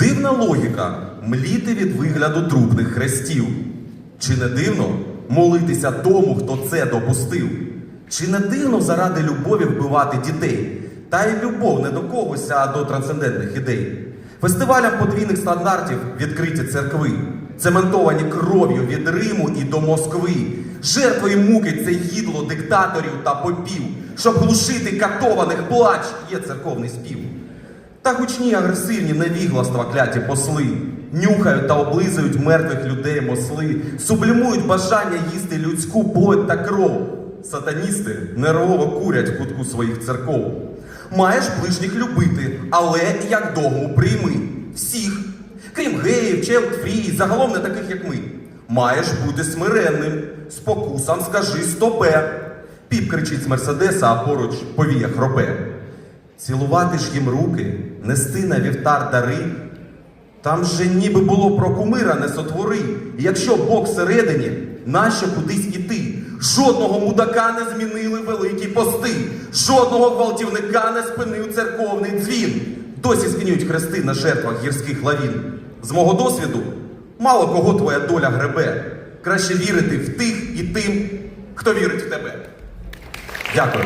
Дивна логіка мліти від вигляду трупних хрестів. Чи не дивно молитися тому, хто це допустив? Чи не дивно заради любові вбивати дітей? Та й любов не до когось, а до трансцендентних ідей. Фестивалям подвійних стандартів відкриті церкви, цементовані кров'ю від Риму і до Москви. Жертвою муки це їдло диктаторів та попів. Щоб глушити катованих плач, є церковний спів. Та гучні агресивні невігластва кляті посли, нюхають та облизують мертвих людей мосли, сублімують бажання їсти людську плоть та кров. Сатаністи нервово курять в кутку своїх церков. Маєш ближніх любити, але як догму прийми всіх, крім геїв, челт, фрі, загалом не таких, як ми. Маєш бути смиренним, спокусам скажи стопе. Піп кричить з мерседеса, а поруч повіє хропе. Цілувати ж їм руки, нести на вівтар дари. Там же ніби було про кумира не сотвори. І якщо Бог всередині, нащо кудись іти? Жодного мудака не змінили великі пости, жодного гвалтівника не спинив церковний дзвін. Досі скинюють хрести на жертвах гірських лавін. З мого досвіду, мало кого твоя доля гребе. Краще вірити в тих і тим, хто вірить в тебе. Дякую.